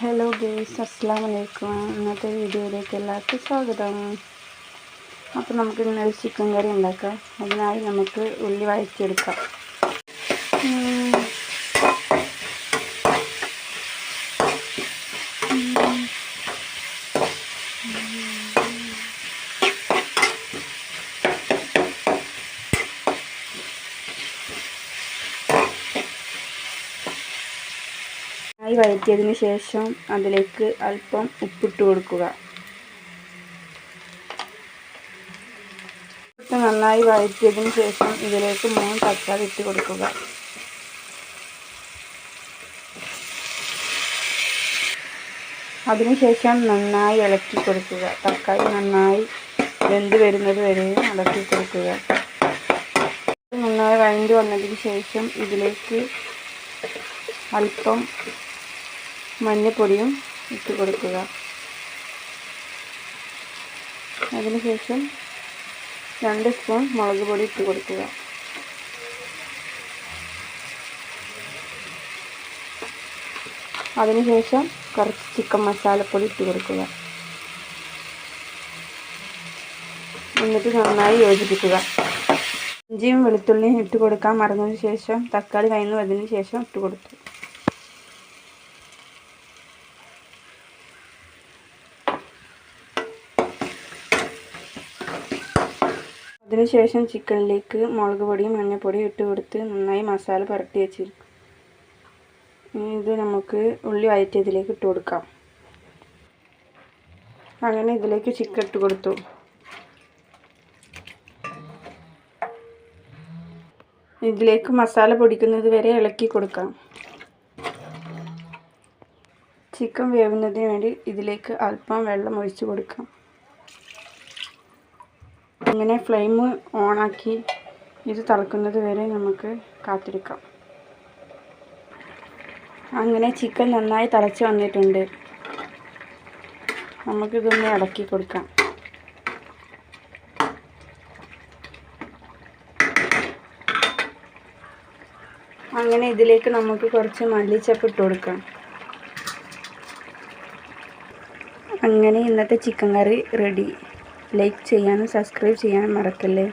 Hello guys അസ്സാം വലൈക്കും ഇന്നത്തെ വീഡിയോയിലേക്ക് എല്ലാവർക്കും സ്വാഗതം. അപ്പോൾ നമുക്ക് ഇന്നൊരു ചിക്കൻ കറി ഉണ്ടാക്കാം. അതിനായി നമുക്ക് ഉള്ളി വഴറ്റിയെടുക്കാം. ഉം. നന്നായി വഴറ്റിയതിന് ശേഷം അതിലേക്ക് അല്പം ഉപ്പിട്ട് കൊടുക്കുക. ഉപ്പ് നന്നായി വഴറ്റിയതിന് ശേഷം ഇതിലേക്ക് മൂന്ന് തക്കാളി ഇട്ട് കൊടുക്കുക. അതിനുശേഷം നന്നായി ഇളക്കി കൊടുക്കുക. തക്കാളി നന്നായി വെന്ത് വരുന്നത് വരെയും ഇളക്കി കൊടുക്കുക. നന്നായി വഴണ്ടി വന്നതിന് ശേഷം ഇതിലേക്ക് അല്പം മഞ്ഞൾപ്പൊടിയും ഇട്ട് കൊടുക്കുക. അതിനുശേഷം രണ്ട് സ്പൂൺ മുളക് പൊടി ഇട്ട് കൊടുക്കുക. അതിനുശേഷം കുറച്ച് ചിക്കൻ മസാലപ്പൊടി ഇട്ട് കൊടുക്കുക. എന്നിട്ട് നന്നായി യോജിപ്പിക്കുക. ഇഞ്ചിയും വെളുത്തുള്ളിയും ഇട്ട് കൊടുക്കാൻ മറന്നതിന് ശേഷം തക്കാളി കഴിഞ്ഞു വന്നതിന് ശേഷം ഇട്ട് കൊടുത്തു. അതിനുശേഷം ചിക്കനിലേക്ക് മുളക് പൊടിയും മഞ്ഞൾപ്പൊടിയും ഇട്ട് കൊടുത്ത് നന്നായി മസാല പുരട്ടി വെച്ചിരിക്കും ഇത് നമുക്ക് ഉള്ളി വയറ്റിയതിലേക്ക് ഇട്ട് കൊടുക്കാം. അങ്ങനെ ഇതിലേക്ക് ചിക്കൻ ഇട്ട് കൊടുത്തു. ഇതിലേക്ക് മസാല പൊടിക്കുന്നത് വരെ ഇളക്കി കൊടുക്കാം. ചിക്കൻ വേവുന്നതിന് വേണ്ടി ഇതിലേക്ക് അല്പം വെള്ളം ഒഴിച്ചു കൊടുക്കാം. അങ്ങനെ ഫ്ലെയിം ഓണാക്കി ഇത് തിളക്കുന്നത് വരെ നമുക്ക് കാത്തിരിക്കാം. അങ്ങനെ ചിക്കൻ നന്നായി തിളച്ച് വന്നിട്ടുണ്ട്. നമുക്കിതൊന്ന് ഇളക്കി കൊടുക്കാം. അങ്ങനെ ഇതിലേക്ക് നമുക്ക് കുറച്ച് മല്ലിച്ചപ്പ് ഇട്ട് കൊടുക്കാം. അങ്ങനെ ഇന്നത്തെ ചിക്കൻ കറി റെഡി ലൈക്ക് ചെയ്യാനും സബ്സ്ക്രൈബ് ചെയ്യാനും മറക്കല്ലേ?